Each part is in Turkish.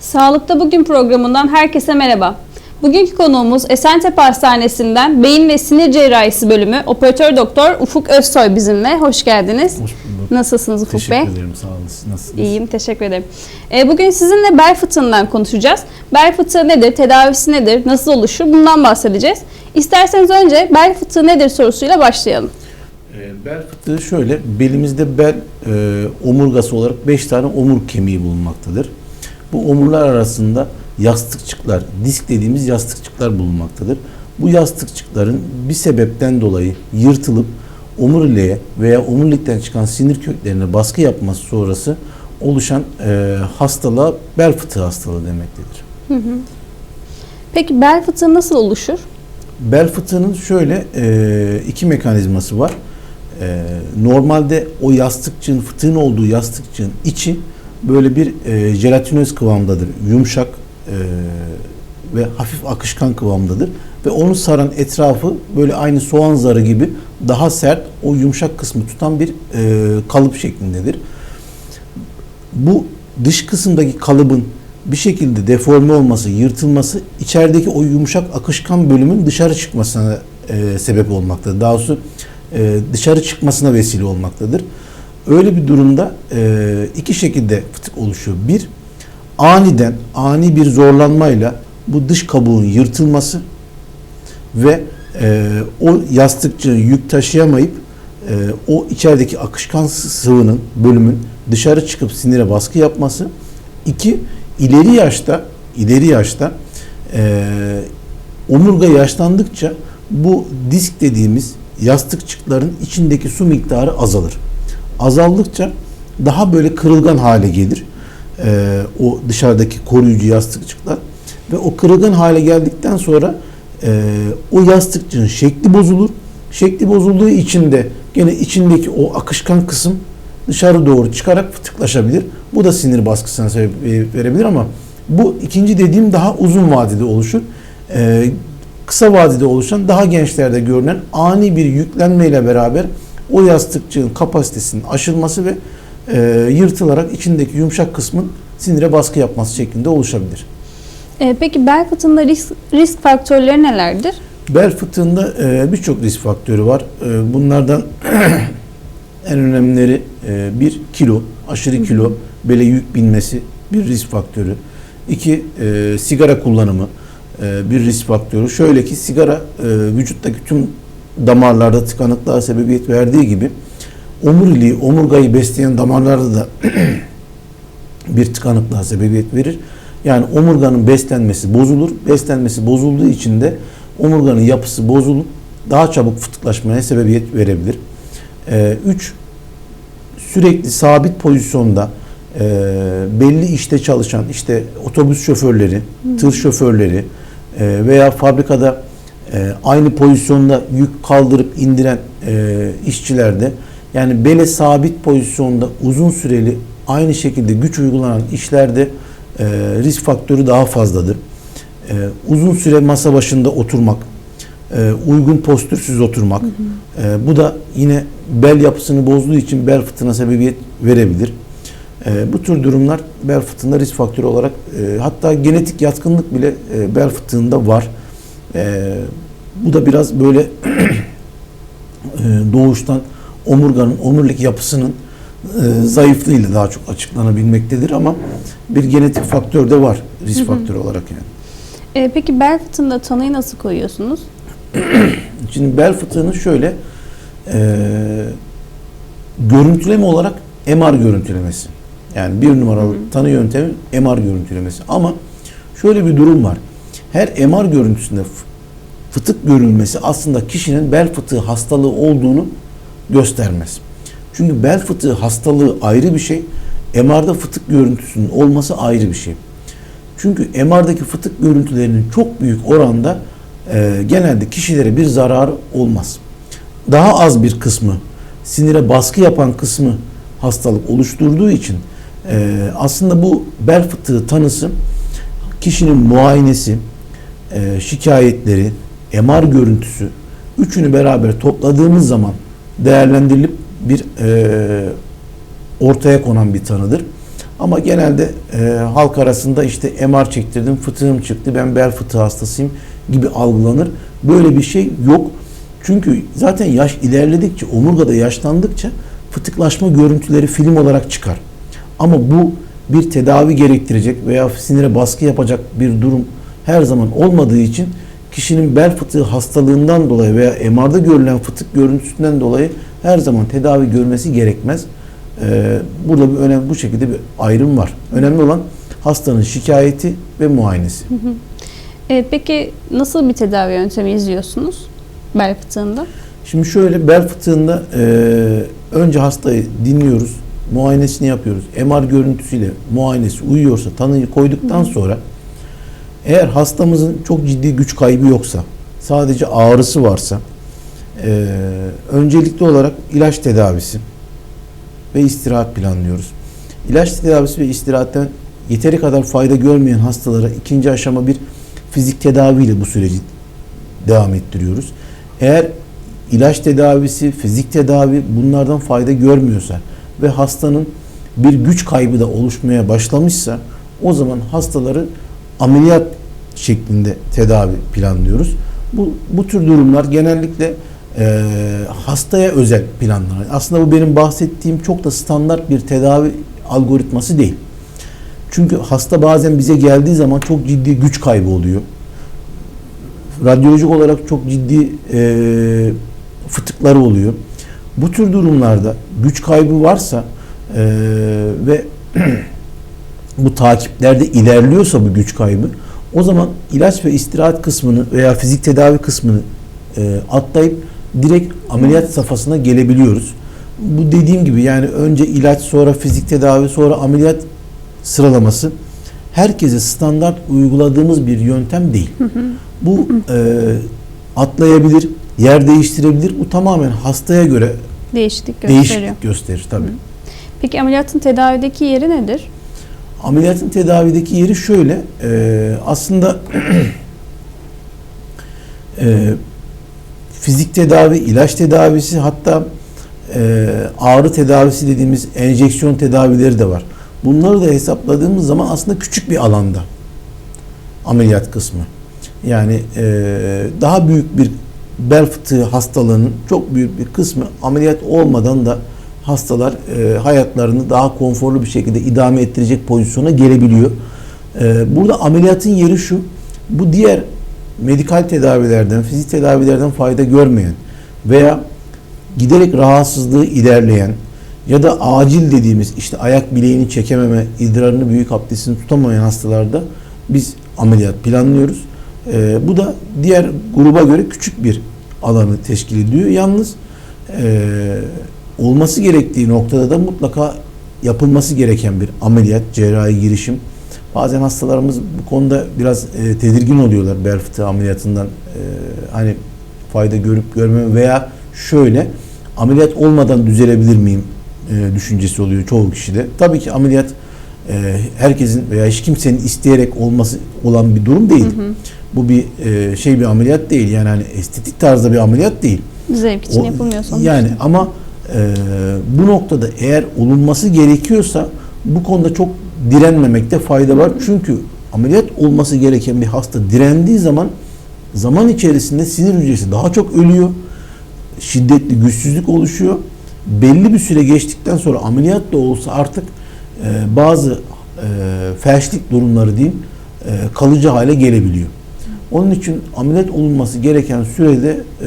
Sağlıkta Bugün programından herkese merhaba. Bugünkü konuğumuz Esentepe Hastanesi'nden Beyin ve Sinir Cerrahisi bölümü operatör doktor Ufuk Özsoy bizimle. Hoş geldiniz. Hoş bulduk. Nasılsınız Ufuk Teşekkür Bey? ederim. Sağ olun. Nasılsınız? İyiyim, teşekkür ederim. Ee, bugün sizinle bel fıtığından konuşacağız. Bel fıtığı nedir, tedavisi nedir, nasıl oluşur bundan bahsedeceğiz. İsterseniz önce bel fıtığı nedir sorusuyla başlayalım. Ee, bel fıtığı şöyle, belimizde bel e, omurgası olarak 5 tane omur kemiği bulunmaktadır. Bu omurlar arasında yastıkçıklar, disk dediğimiz yastıkçıklar bulunmaktadır. Bu yastıkçıkların bir sebepten dolayı yırtılıp omuriliğe veya omurilikten çıkan sinir köklerine baskı yapması sonrası oluşan e, hastalığa bel fıtığı hastalığı demektedir. Peki bel fıtığı nasıl oluşur? Bel fıtığının şöyle e, iki mekanizması var. E, normalde o yastıkçığın, fıtığın olduğu yastıkçığın içi böyle bir e, jelatinöz kıvamdadır. Yumuşak e, ve hafif akışkan kıvamdadır. Ve onu saran etrafı böyle aynı soğan zarı gibi daha sert, o yumuşak kısmı tutan bir e, kalıp şeklindedir. Bu dış kısımdaki kalıbın bir şekilde deforme olması, yırtılması içerideki o yumuşak akışkan bölümün dışarı çıkmasına e, sebep olmaktadır. Daha doğrusu e, dışarı çıkmasına vesile olmaktadır. Öyle bir durumda e, iki şekilde fıtık oluşuyor. Bir, aniden, ani bir zorlanmayla bu dış kabuğun yırtılması ve e, o yastıkçı yük taşıyamayıp e, o içerideki akışkan sıvının bölümün dışarı çıkıp sinire baskı yapması. İki, ileri yaşta ileri yaşta omurga yaşlandıkça bu disk dediğimiz yastıkçıkların içindeki su miktarı azalır. Azaldıkça daha böyle kırılgan hale gelir. E, o dışarıdaki koruyucu yastıkçıklar ve o kırılgan hale geldikten sonra e, o yastıkçığın şekli bozulur. Şekli bozulduğu için de gene içindeki o akışkan kısım dışarı doğru çıkarak fıtıklaşabilir. Bu da sinir baskısına sebep verebilir ama bu ikinci dediğim daha uzun vadede oluşur. Ee, kısa vadede oluşan daha gençlerde görünen ani bir yüklenmeyle beraber o yastıkçığın kapasitesinin aşılması ve e, yırtılarak içindeki yumuşak kısmın sinire baskı yapması şeklinde oluşabilir. Ee, peki bel fıtığında risk, risk faktörleri nelerdir? Bel fıtığında e, birçok risk faktörü var. E, bunlardan en önemlileri e, bir kilo, aşırı kilo, bele yük binmesi bir risk faktörü. İki, e, sigara kullanımı e, bir risk faktörü. Şöyle ki sigara e, vücuttaki tüm damarlarda tıkanıklığa sebebiyet verdiği gibi omuriliği, omurgayı besleyen damarlarda da bir tıkanıklığa sebebiyet verir. Yani omurganın beslenmesi bozulur. Beslenmesi bozulduğu için de omurganın yapısı bozulup daha çabuk fıtıklaşmaya sebebiyet verebilir. 3. sürekli sabit pozisyonda e, belli işte çalışan işte otobüs şoförleri, tır şoförleri e, veya fabrikada e, aynı pozisyonda yük kaldırıp indiren e, işçilerde yani bele sabit pozisyonda uzun süreli aynı şekilde güç uygulanan işlerde e, risk faktörü daha fazladır. E, uzun süre masa başında oturmak, e, uygun postürsüz oturmak, e, bu da yine bel yapısını bozduğu için bel fıtığına sebebiyet verebilir. E, bu tür durumlar bel fıtığında risk faktörü olarak e, hatta genetik yatkınlık bile e, bel fıtığında var. E, bu da biraz böyle e, doğuştan omurganın, omurilik yapısının e, zayıflığıyla daha çok açıklanabilmektedir ama bir genetik faktör de var risk faktörü olarak yani. Ee, peki bel fıtığında tanıyı nasıl koyuyorsunuz? Şimdi bel fıtığının şöyle e, görüntüleme olarak MR görüntülemesi. Yani bir numaralı tanı yöntemi MR görüntülemesi. Ama şöyle bir durum var. Her MR görüntüsünde fıtık görülmesi aslında kişinin bel fıtığı hastalığı olduğunu göstermez. Çünkü bel fıtığı hastalığı ayrı bir şey. MR'da fıtık görüntüsünün olması ayrı bir şey. Çünkü MR'daki fıtık görüntülerinin çok büyük oranda e, genelde kişilere bir zararı olmaz. Daha az bir kısmı, sinire baskı yapan kısmı hastalık oluşturduğu için e, aslında bu bel fıtığı tanısı kişinin muayenesi, e, şikayetleri, MR görüntüsü üçünü beraber topladığımız zaman değerlendirilip bir e, ortaya konan bir tanıdır. Ama genelde e, halk arasında işte MR çektirdim, fıtığım çıktı, ben bel fıtığı hastasıyım gibi algılanır. Böyle bir şey yok. Çünkü zaten yaş ilerledikçe, omurgada yaşlandıkça fıtıklaşma görüntüleri film olarak çıkar. Ama bu bir tedavi gerektirecek veya sinire baskı yapacak bir durum her zaman olmadığı için kişinin bel fıtığı hastalığından dolayı veya MR'da görülen fıtık görüntüsünden dolayı her zaman tedavi görmesi gerekmez. Ee, burada bir önemli bu şekilde bir ayrım var. Önemli olan hastanın şikayeti ve muayenesi. Evet, peki nasıl bir tedavi yöntemi izliyorsunuz bel fıtığında? Şimdi şöyle bel fıtığında e, önce hastayı dinliyoruz, muayenesini yapıyoruz. MR görüntüsüyle muayenesi uyuyorsa tanıyı koyduktan sonra eğer hastamızın çok ciddi güç kaybı yoksa, sadece ağrısı varsa e, öncelikli olarak ilaç tedavisi ve istirahat planlıyoruz. İlaç tedavisi ve istirahatten yeteri kadar fayda görmeyen hastalara ikinci aşama bir fizik tedaviyle bu süreci devam ettiriyoruz. Eğer ilaç tedavisi, fizik tedavi bunlardan fayda görmüyorsa ve hastanın bir güç kaybı da oluşmaya başlamışsa o zaman hastaları ameliyat şeklinde tedavi planlıyoruz. Bu, bu tür durumlar genellikle e, hastaya özel planlar. Aslında bu benim bahsettiğim çok da standart bir tedavi algoritması değil. Çünkü hasta bazen bize geldiği zaman çok ciddi güç kaybı oluyor radyolojik olarak çok ciddi e, fıtıkları oluyor. Bu tür durumlarda güç kaybı varsa e, ve bu takiplerde ilerliyorsa bu güç kaybı o zaman ilaç ve istirahat kısmını veya fizik tedavi kısmını e, atlayıp direkt ameliyat safhasına gelebiliyoruz. Bu dediğim gibi yani önce ilaç sonra fizik tedavi sonra ameliyat sıralaması herkese standart uyguladığımız bir yöntem değil. Bu e, atlayabilir, yer değiştirebilir. Bu tamamen hastaya göre Değişiklik gösteriyor. değişiklik gösterir tabii. Peki ameliyatın tedavideki yeri nedir? Ameliyatın tedavideki yeri şöyle. e, aslında e, fizik tedavi, ilaç tedavisi hatta e, ağrı tedavisi dediğimiz enjeksiyon tedavileri de var. Bunları da hesapladığımız zaman aslında küçük bir alanda ameliyat kısmı. Yani e, daha büyük bir bel fıtığı hastalığının çok büyük bir kısmı ameliyat olmadan da hastalar e, hayatlarını daha konforlu bir şekilde idame ettirecek pozisyona gelebiliyor. E, burada ameliyatın yeri şu, bu diğer medikal tedavilerden, fizik tedavilerden fayda görmeyen veya giderek rahatsızlığı ilerleyen ya da acil dediğimiz işte ayak bileğini çekememe, idrarını büyük abdestini tutamayan hastalarda biz ameliyat planlıyoruz. Ee, bu da diğer gruba göre küçük bir alanı teşkil ediyor. Yalnız e, olması gerektiği noktada da mutlaka yapılması gereken bir ameliyat, cerrahi girişim. Bazen hastalarımız bu konuda biraz e, tedirgin oluyorlar bel fıtığı ameliyatından. E, hani fayda görüp görmeme veya şöyle ameliyat olmadan düzelebilir miyim e, düşüncesi oluyor çoğu kişide. Tabii ki ameliyat e, herkesin veya hiç kimsenin isteyerek olması olan bir durum değil. Bu bir e, şey bir ameliyat değil. Yani hani estetik tarzda bir ameliyat değil. Zevk için O- yapılmıyor sonuçta. Yani ama e, bu noktada eğer olunması gerekiyorsa bu konuda çok direnmemekte fayda var. Çünkü ameliyat olması gereken bir hasta direndiği zaman zaman içerisinde sinir hücresi daha çok ölüyor. Şiddetli güçsüzlük oluşuyor. Belli bir süre geçtikten sonra ameliyat da olsa artık e, bazı e, felçlik durumları diyeyim e, kalıcı hale gelebiliyor. Onun için ameliyat olunması gereken sürede e,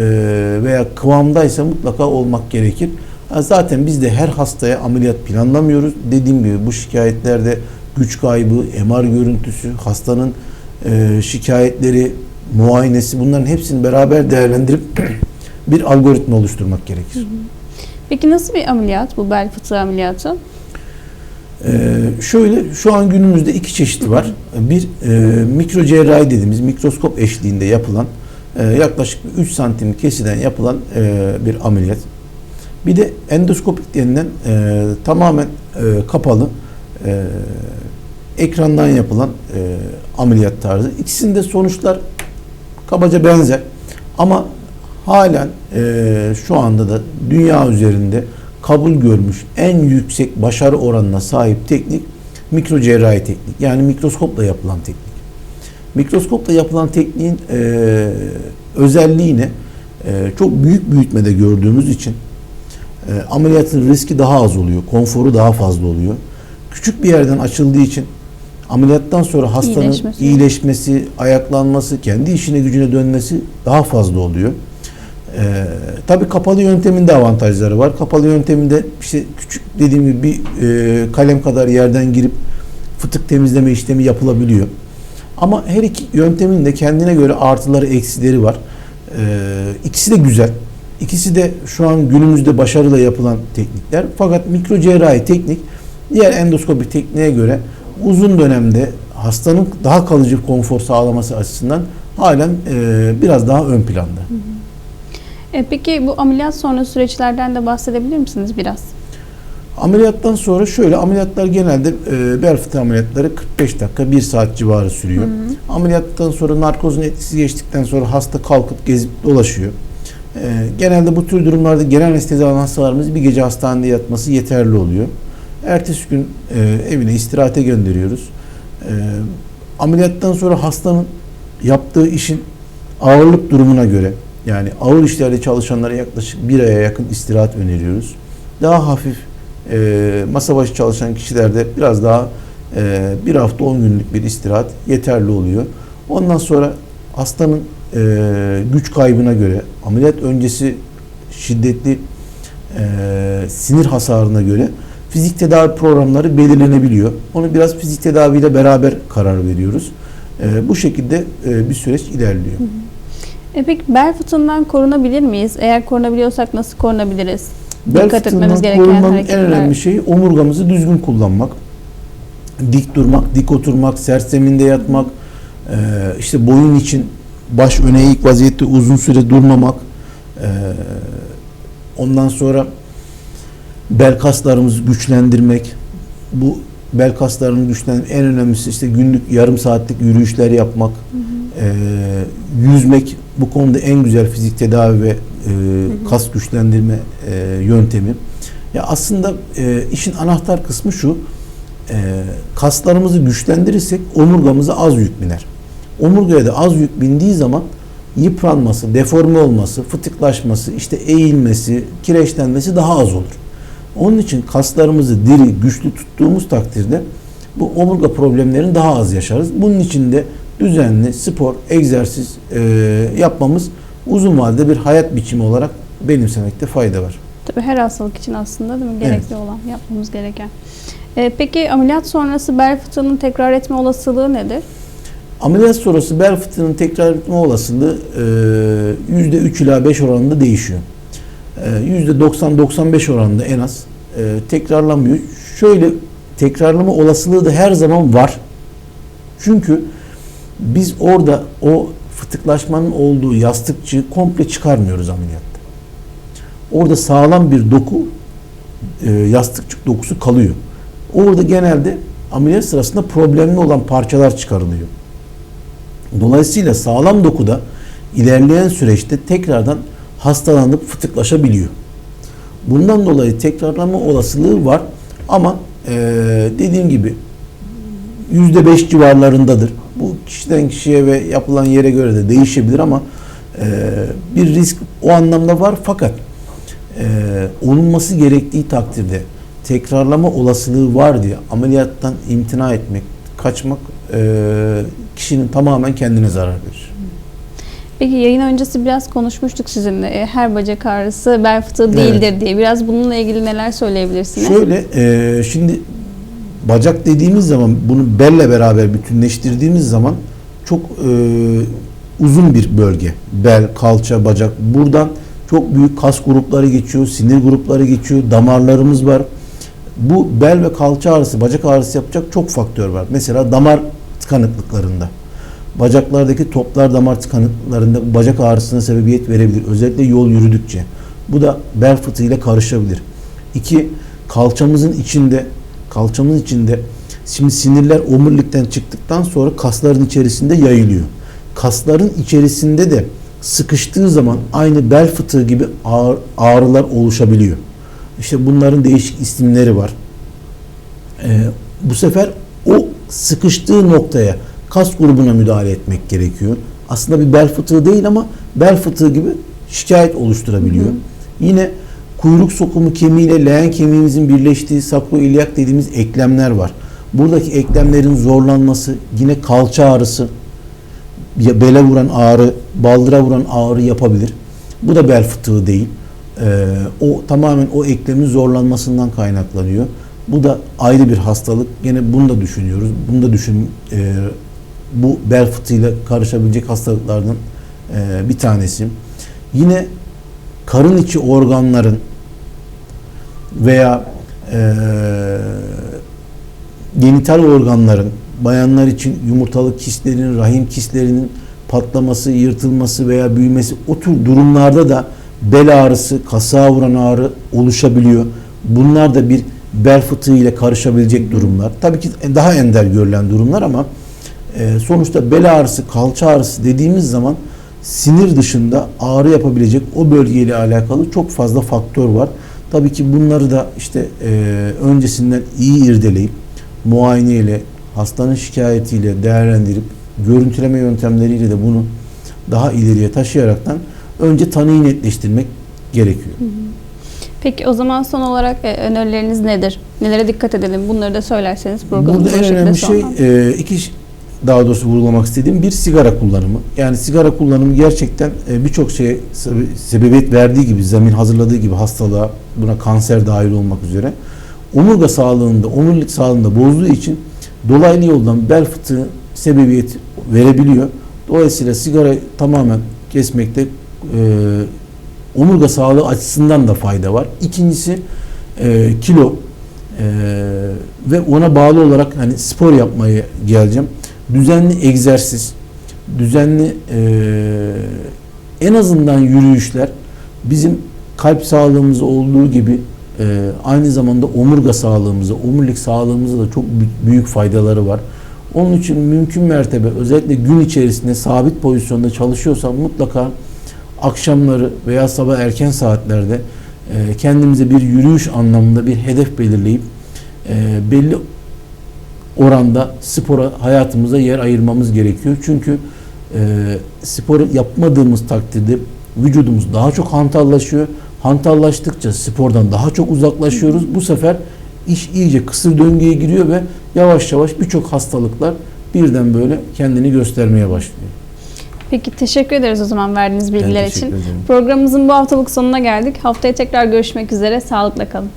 veya kıvamdaysa mutlaka olmak gerekir. Zaten biz de her hastaya ameliyat planlamıyoruz. Dediğim gibi bu şikayetlerde güç kaybı, MR görüntüsü, hastanın e, şikayetleri, muayenesi bunların hepsini beraber değerlendirip bir algoritma oluşturmak gerekir. Peki nasıl bir ameliyat bu bel fıtığı ameliyatı? Ee, şöyle şu an günümüzde iki çeşidi var. Bir e, mikro cerrahi dediğimiz mikroskop eşliğinde yapılan e, yaklaşık 3 santim kesiden yapılan e, bir ameliyat. Bir de endoskopik denilen e, tamamen e, kapalı e, ekrandan yapılan e, ameliyat tarzı. İkisinde sonuçlar kabaca benzer ama halen e, şu anda da dünya üzerinde kabul görmüş en yüksek başarı oranına sahip teknik mikro cerrahi teknik. Yani mikroskopla yapılan teknik. Mikroskopla yapılan tekniğin e, özelliği ne? E, çok büyük büyütmede gördüğümüz için e, ameliyatın riski daha az oluyor. Konforu daha fazla oluyor. Küçük bir yerden açıldığı için ameliyattan sonra hastanın İyileşmesi. iyileşmesi, ayaklanması, kendi işine gücüne dönmesi daha fazla oluyor. Ee, tabii kapalı yöntemin de avantajları var. Kapalı yönteminde işte küçük dediğim gibi bir e, kalem kadar yerden girip fıtık temizleme işlemi yapılabiliyor. Ama her iki yöntemin de kendine göre artıları eksileri var. Ee, ikisi de güzel. İkisi de şu an günümüzde başarıyla yapılan teknikler. Fakat mikro cerrahi teknik diğer endoskopi tekniğe göre uzun dönemde hastanın daha kalıcı konfor sağlaması açısından halen e, biraz daha ön planda. E, peki bu ameliyat sonrası süreçlerden de bahsedebilir misiniz biraz? Ameliyattan sonra şöyle ameliyatlar genelde e, bel fıtığı ameliyatları 45 dakika 1 saat civarı sürüyor. Ameliyattan sonra narkozun etkisi geçtikten sonra hasta kalkıp gezip dolaşıyor. E, genelde bu tür durumlarda genel anestezi alan hastalarımız bir gece hastanede yatması yeterli oluyor. Ertesi gün e, evine istirahate gönderiyoruz. E, ameliyattan sonra hastanın yaptığı işin ağırlık durumuna göre yani ağır işlerde çalışanlara yaklaşık bir aya yakın istirahat öneriyoruz. Daha hafif e, masa başı çalışan kişilerde biraz daha e, bir hafta 10 günlük bir istirahat yeterli oluyor. Ondan sonra hastanın e, güç kaybına göre ameliyat öncesi şiddetli e, sinir hasarına göre fizik tedavi programları belirlenebiliyor. Onu biraz fizik tedaviyle beraber karar veriyoruz. E, bu şekilde e, bir süreç ilerliyor. E, peki bel fıtığından korunabilir miyiz? Eğer korunabiliyorsak nasıl korunabiliriz? Bel Dikkat etmemiz gereken korunmanın en hareketler. önemli şeyi omurgamızı düzgün kullanmak. Dik durmak, dik oturmak, sert zeminde yatmak, e, işte boyun için baş öne eğik vaziyette uzun süre durmamak, e, ondan sonra bel kaslarımızı güçlendirmek, bu bel kaslarını güçlendirmek en önemlisi işte günlük yarım saatlik yürüyüşler yapmak, e, yüzmek bu konuda en güzel fizik tedavi ve e, kas güçlendirme e, yöntemi. Ya aslında e, işin anahtar kısmı şu. E, kaslarımızı güçlendirirsek omurgamıza az yük biner. Omurgaya da az yük bindiği zaman yıpranması, deforme olması, fıtıklaşması, işte eğilmesi, kireçlenmesi daha az olur. Onun için kaslarımızı diri, güçlü tuttuğumuz takdirde bu omurga problemlerini daha az yaşarız. Bunun için de düzenli spor, egzersiz e, yapmamız uzun vadede bir hayat biçimi olarak benimsemekte fayda var. Tabii her hastalık için aslında değil mi? Gerekli olan, yapmamız gereken. E, peki ameliyat sonrası bel fıtığının tekrar etme olasılığı nedir? Ameliyat sonrası bel fıtığının tekrar etme olasılığı e, %3 ila 5 oranında değişiyor. E, %90-95 oranında en az e, tekrarlanmıyor. Şöyle tekrarlama olasılığı da her zaman var. Çünkü biz orada o fıtıklaşmanın olduğu yastıkçı komple çıkarmıyoruz ameliyatta. Orada sağlam bir doku, yastıkçık dokusu kalıyor. Orada genelde ameliyat sırasında problemli olan parçalar çıkarılıyor. Dolayısıyla sağlam dokuda ilerleyen süreçte tekrardan hastalanıp fıtıklaşabiliyor. Bundan dolayı tekrarlama olasılığı var ama e, dediğim gibi yüzde beş civarlarındadır. Bu kişiden kişiye ve yapılan yere göre de değişebilir ama e, bir risk o anlamda var fakat e, olunması gerektiği takdirde tekrarlama olasılığı var diye ameliyattan imtina etmek, kaçmak e, kişinin tamamen kendine zarar verir. Peki yayın öncesi biraz konuşmuştuk sizinle. E, her bacak ağrısı bel fıtığı değildir diye. Biraz bununla ilgili neler söyleyebilirsiniz? Şöyle e, şimdi bacak dediğimiz zaman bunu belle beraber bütünleştirdiğimiz zaman çok e, uzun bir bölge. Bel, kalça, bacak. Buradan çok büyük kas grupları geçiyor, sinir grupları geçiyor, damarlarımız var. Bu bel ve kalça ağrısı, bacak ağrısı yapacak çok faktör var. Mesela damar tıkanıklıklarında. Bacaklardaki toplar damar tıkanıklarında bacak ağrısına sebebiyet verebilir. Özellikle yol yürüdükçe. Bu da bel fıtığıyla karışabilir. İki, kalçamızın içinde kalçamızın içinde şimdi sinirler omurilikten çıktıktan sonra kasların içerisinde yayılıyor. Kasların içerisinde de sıkıştığı zaman aynı bel fıtığı gibi ağır, ağrılar oluşabiliyor. İşte bunların değişik isimleri var. Ee, bu sefer sıkıştığı noktaya, kas grubuna müdahale etmek gerekiyor. Aslında bir bel fıtığı değil ama bel fıtığı gibi şikayet oluşturabiliyor. Yine kuyruk sokumu kemiğiyle leğen kemiğimizin birleştiği sakroiliyak dediğimiz eklemler var. Buradaki eklemlerin zorlanması, yine kalça ağrısı, ya bele vuran ağrı, baldıra vuran ağrı yapabilir. Bu da bel fıtığı değil. Ee, o tamamen o eklemin zorlanmasından kaynaklanıyor. Bu da ayrı bir hastalık. Yine bunu da düşünüyoruz. Bunu da düşün e, bu bel fıtığıyla karışabilecek hastalıklardan e, bir tanesi. Yine karın içi organların veya e, genital organların bayanlar için yumurtalık kistlerinin, rahim kistlerinin patlaması, yırtılması veya büyümesi o tür durumlarda da bel ağrısı, kasığa vuran ağrı oluşabiliyor. Bunlar da bir bel fıtığı ile karışabilecek durumlar. Tabii ki daha ender görülen durumlar ama e, sonuçta bel ağrısı, kalça ağrısı dediğimiz zaman sinir dışında ağrı yapabilecek o bölgeyle alakalı çok fazla faktör var. Tabii ki bunları da işte e, öncesinden iyi irdeleyip muayene ile hastanın şikayetiyle değerlendirip görüntüleme yöntemleriyle de bunu daha ileriye taşıyaraktan önce tanıyı netleştirmek gerekiyor. Peki o zaman son olarak e, önerileriniz nedir? Nelere dikkat edelim? Bunları da söylerseniz programımızı Burada bu en önemli şey e, iki daha doğrusu vurgulamak istediğim bir sigara kullanımı. Yani sigara kullanımı gerçekten e, birçok şeye sebe- sebebiyet verdiği gibi, zemin hazırladığı gibi hastalığa, buna kanser dahil olmak üzere omurga sağlığında, omurilik sağlığında bozduğu için dolaylı yoldan bel fıtığı sebebiyet verebiliyor. Dolayısıyla sigara tamamen kesmekte e, omurga sağlığı açısından da fayda var. İkincisi e, kilo e, ve ona bağlı olarak hani spor yapmaya geleceğim. Düzenli egzersiz, düzenli e, en azından yürüyüşler bizim kalp sağlığımız olduğu gibi e, aynı zamanda omurga sağlığımıza, omurilik sağlığımıza da çok bü- büyük faydaları var. Onun için mümkün mertebe özellikle gün içerisinde sabit pozisyonda çalışıyorsam mutlaka akşamları veya sabah erken saatlerde e, kendimize bir yürüyüş anlamında bir hedef belirleyip e, belli oranda spora hayatımıza yer ayırmamız gerekiyor. Çünkü e, spor yapmadığımız takdirde vücudumuz daha çok hantallaşıyor. Hantallaştıkça spordan daha çok uzaklaşıyoruz. Bu sefer iş iyice kısır döngüye giriyor ve yavaş yavaş birçok hastalıklar birden böyle kendini göstermeye başlıyor. Peki teşekkür ederiz o zaman verdiğiniz bilgiler için. ederim. Programımızın bu haftalık sonuna geldik. Haftaya tekrar görüşmek üzere. Sağlıkla kalın.